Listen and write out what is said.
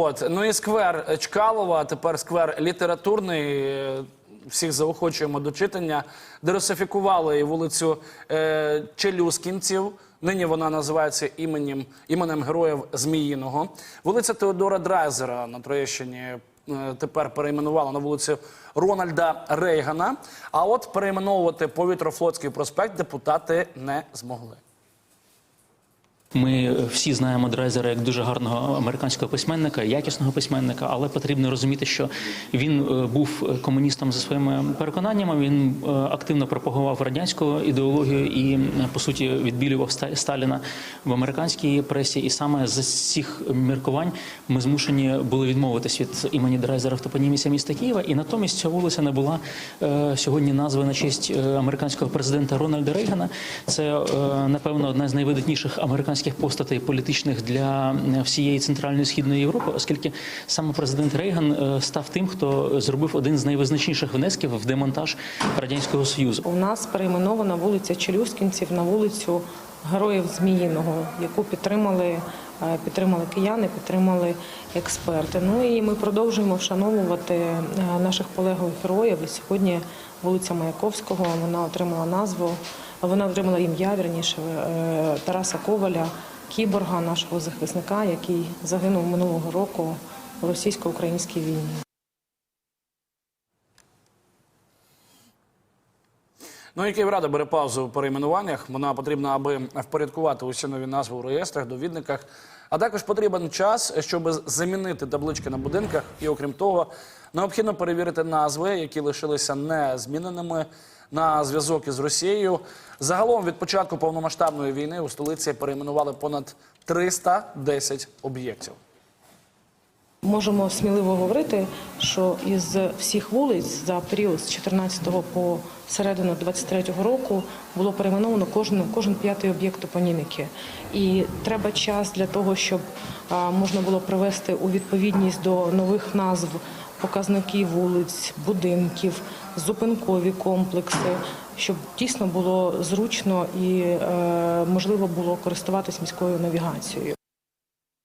От ну і сквер Чкалова, тепер сквер літературний. Всіх заохочуємо до читання. Деросифікували вулицю е, Челюскінців. Нині вона називається іменем іменем героїв Зміїного. Вулиця Теодора Драйзера на Троєщині е, тепер перейменувала на вулицю Рональда Рейгана. А от перейменовувати повітрофлотський проспект депутати не змогли. Ми всі знаємо Драйзера як дуже гарного американського письменника, якісного письменника, але потрібно розуміти, що він е, був комуністом за своїми переконаннями. Він е, активно пропагував радянську ідеологію і е, по суті відбілював Ста- Сталіна в американській пресі. І саме з цих міркувань ми змушені були відмовитись від імені Драйзера в топонімісі міста Києва. І натомість ця вулиця не була е, сьогодні назви на честь е, американського президента Рональда Рейгана. Це е, напевно одна з найвидатніших американських постатей політичних для е, всієї центральної східної Європи, оскільки саме президент Рейган е, став тим, хто зробив один з найвизначніших внесків в демонтаж радянського союзу. У нас перейменована вулиця Челюскінців на вулицю Героїв Зміїного, яку підтримали, підтримали кияни, підтримали експерти. Ну і ми продовжуємо вшановувати е, наших колегових героїв. Сьогодні вулиця Маяковського вона отримала назву, вона отримала ім'я вірніше е, Тараса Коваля, кіборга, нашого захисника, який загинув минулого року у російсько-українській війні. Ну і Київрада бере паузу у перейменуваннях. Вона потрібна, аби впорядкувати усі нові назви у реєстрах, довідниках. А також потрібен час, щоб замінити таблички на будинках. І окрім того, необхідно перевірити назви, які лишилися незміненими на зв'язок із Росією. Загалом від початку повномасштабної війни у столиці перейменували понад 310 об'єктів. Можемо сміливо говорити, що із всіх вулиць за період з 14 по середину 23 року було перейменовано кожен, кожен п'ятий об'єкт топоніміки. І треба час для того, щоб можна було привести у відповідність до нових назв показники вулиць, будинків, зупинкові комплекси, щоб дійсно було зручно і е, можливо було користуватись міською навігацією.